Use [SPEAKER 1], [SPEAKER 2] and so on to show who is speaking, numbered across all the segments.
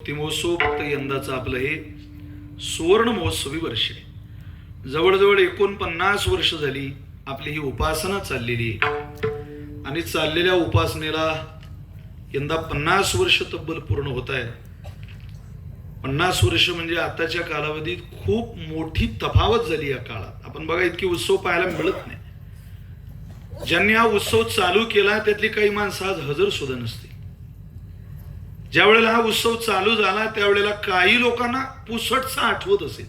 [SPEAKER 1] ती महोत्सव फक्त यंदाचं आपलं हे सुवर्ण महोत्सवी वर्ष आहे. जवळजवळ एकोणपन्नास वर्ष झाली आपली ही उपासना चाललेली आहे. आणि चाललेल्या उपासनेला यंदा पन्नास वर्ष तब्बल पूर्ण होत आहे पन्नास वर्ष म्हणजे आताच्या कालावधीत खूप मोठी तफावत झाली या काळात. आपण बघा इतके उत्सव पाहायला मिळत नाही. ज्यांनी हा उत्सव चालू केला त्यातली काही माणसं आज हजर सुद्धा नसते ज्या वेळेला हा उत्सव चालू झाला त्यावेळेला काही लोकांना पुसटचा आठवत असेल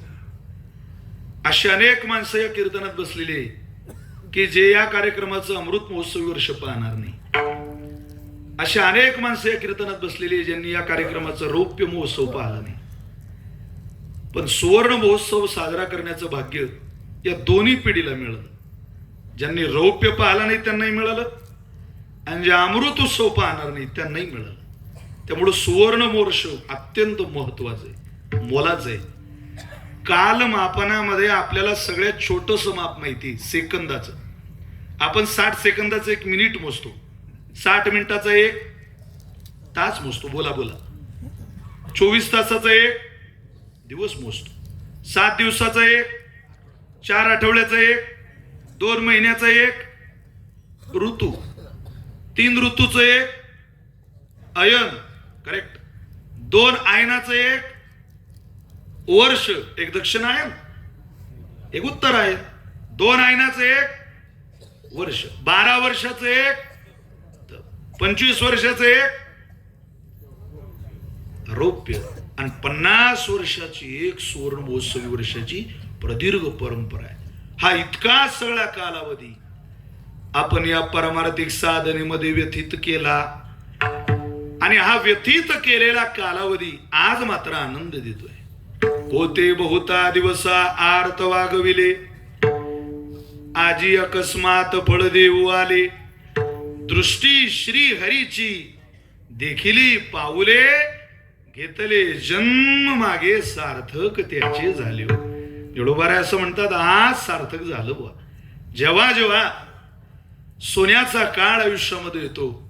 [SPEAKER 1] अशी अनेक माणसं या कीर्तनात बसलेली आहे की जे या कार्यक्रमाचं अमृत महोत्सवी वर्ष पाहणार नाही. अशी अनेक माणसं या कीर्तनात बसलेली आहे ज्यांनी या कार्यक्रमाचं रौप्य महोत्सव पाहिला नाही. पण सुवर्ण महोत्सव साजरा करण्याचं भाग्य या दोन्ही पिढीला मिळालं. ज्यांनी रौप्य पाहिला नाही त्यांनाही मिळालं. आणि जे अमृत उत्सव पाहणार नाही त्यांनाही मिळालं. त्यामुळं सुवर्ण मोर्श अत्यंत महत्वाचं आहे मोलाचं. आहे कालमापनामध्ये आपल्याला सगळ्यात छोटंसं माप माहिती सेकंदाचं. आपण साठ सेकंदाचं एक मिनिट मोजतो. साठ मिनिटाचा एक तास मोजतो. बोला बोला. चोवीस तासाचा एक दिवस मोजतो. सात दिवसाचा एक चार आठवड्याचा एक दोन महिन्याचा एक ऋतू. तीन ऋतूचं एक अयन. करेक्ट दोन आयनाचं एक वर्ष एक दक्षिणायन एक उत्तर आहे दोन आयनाचं एक वर्ष. बारा वर्षाचं एक पंचवीस वर्षाचं एक रौप्य. आणि पन्नास वर्षाची एक सुवर्ण महोत्सवी वर्षाची प्रदीर्घ परंपरा आहे. हा इतका सगळा कालावधी आपण या परमार्थिक साधनेमध्ये व्यथित केला. आणि हा व्यतीत केलेला कालावधी आज मात्र आनंद देतोय. होते बहुता दिवसा आर्त वागविले. आजी अकस्मात फळ देऊ आले. दृष्टी श्री हरीची देखिली पाऊले. घेतले जन्म मागे सार्थक त्याचे झाले. एवढं असं म्हणतात आज सार्थक झालं बुवा. जेव्हा जेव्हा सोन्याचा काळ आयुष्यामध्ये येतो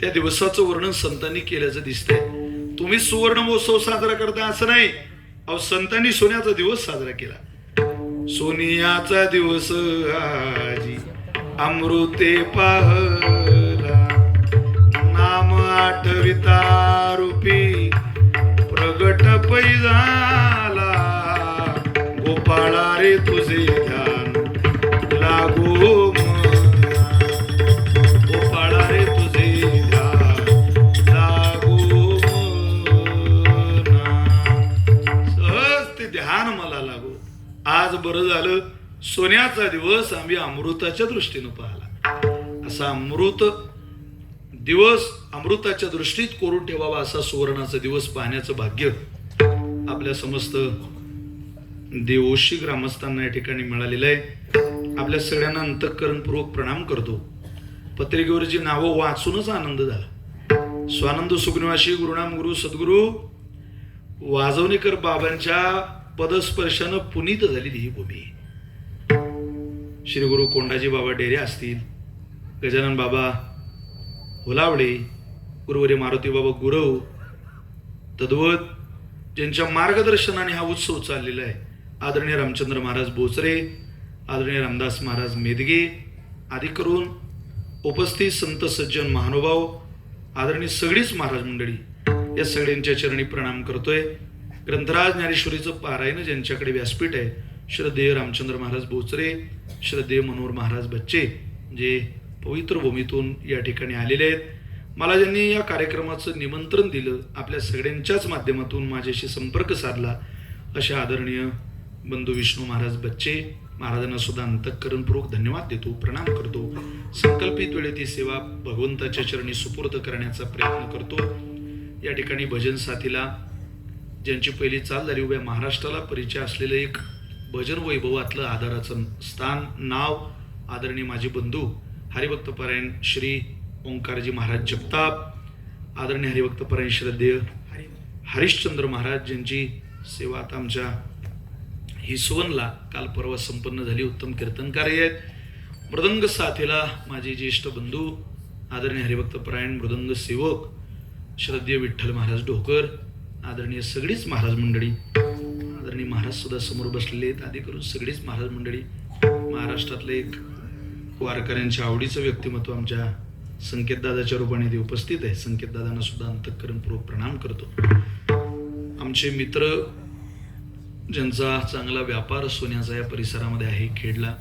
[SPEAKER 1] त्या दिवसाचं वर्णन संतांनी केल्याचं दिसतंय. तुम्ही सुवर्ण महोत्सव साजरा करता असं नाही. अहो संतांनी सोन्याचा दिवस साजरा केला. सोनियाचा दिवस आजी अमृते पाहला. नाम आठविता रूपी प्रगट पैजाला. गोपाळा रे तुझे ध्यान. आज बरं झालं. सोन्याचा दिवस आम्ही अमृताच्या दृष्टीनं पाहिला. असा अमृत दिवस अमृताच्या दृष्टीत कोरून ठेवावा असा सुवर्णाचा दिवस पाहण्याचं भाग्य आपल्या समस्त देवोशी ग्रामस्थांना या ठिकाणी मिळालेलं आहे. आपल्या सगळ्यांना अंतःकरणपूर्वक प्रणाम करतो. पत्रिकेवरची नावं वाचूनच आनंद झाला. स्वानंद सुग्निवाशी गुरुनाम गुरु सद्गुरु वाजवणीकर बाबांच्या पदस्पर्शानं पुनीत झालेली ही भूमी. श्री गुरु कोंडाजी बाबा डेरे असतील गजानन बाबा होलावडे गुरुवरी मारुती बाबा गुरव तद्वत ज्यांच्या मार्गदर्शनाने हा उत्सव चाललेला आहे आदरणीय रामचंद्र महाराज बोचरे आदरणीय रामदास महाराज मेदगे आदी करून उपस्थित संत सज्जन महानुभाव आदरणीय सगळीच महाराज मंडळी या सगळ्यांच्या चरणी प्रणाम करतोय. ग्रंथराज ज्ञानेश्वरीचं पारायण ज्यांच्याकडे व्यासपीठ आहे श्रद्धेय रामचंद्र महाराज बोचरे श्रद्धेय मनोहर महाराज बच्चे जे पवित्र भूमीतून या ठिकाणी आलेले आहेत. मला ज्यांनी या कार्यक्रमाचं निमंत्रण दिलं आपल्या सगळ्यांच्याच माध्यमातून माझ्याशी संपर्क साधला. अशा आदरणीय बंधू विष्णू महाराज बच्चे महाराजांना सुद्धा अंतःकरणपूर्वक धन्यवाद देतो प्रणाम करतो. संकल्पित वेळेत ही सेवा भगवंताच्या चरणी सुपूर्द करण्याचा प्रयत्न करतो. या ठिकाणी भजन साथीला ज्यांची पहिली चाल झाली उभ्या महाराष्ट्राला परिचय असलेलं एक भजन वैभवातलं आधाराचं स्थान नाव आदरणीय माझे बंधू हरिभक्तपरायण श्री ओंकारजी महाराज जगताप आदरणीय हरिभक्तपरायण श्रद्धेय हरिश्चंद्र महाराज ज्यांची सेवा आता आमच्या हिसवनला काल परवा संपन्न झाली उत्तम कीर्तनकारी आहेत. मृदंग साथीला माझे ज्येष्ठ बंधू आदरणीय हरिभक्तपरायण मृदंग सेवक श्रद्धेय विठ्ठल महाराज ढोकर आदरणीय सगळीच महाराज मंडळी. आदरणीय महाराज सुद्धा समोर बसलेले आहेत. आधी करून सगळीच महाराज मंडळी महाराष्ट्रातलं एक वारकऱ्यांच्या आवडीचं व्यक्तिमत्व आमच्या संकेतदादाच्या रूपाने ते उपस्थित आहे. संकेतदादांना सुद्धा अंतःकरणपूर्वक प्रणाम करतो. आमचे मित्र ज्यांचा चांगला व्यापार सोन्याचा या परिसरामध्ये आहे खेडला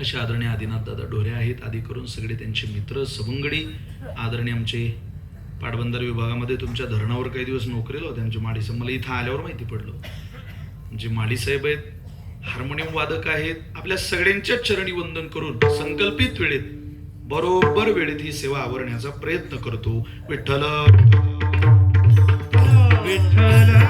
[SPEAKER 1] असे आदरणीय आदिनाथ दादा ढोरे आहेत. आदी करून सगळे त्यांचे मित्र सवंगडी आदरणीय आमचे पाटबंदर विभागामध्ये तुमच्या धरणावर काही दिवस नोकरीला होते आमचे माडी साहेब मला इथं आल्यावर माहिती पडलं. जे माडी साहेब आहेत हार्मोनियम वादक आहेत आपल्या सगळ्यांच्या चरणी वंदन करून संकल्पित वेळेत बरोबर वेळेत ही सेवा आवरण्याचा प्रयत्न करतो. विठ्ठल.
[SPEAKER 2] विठ्ठल.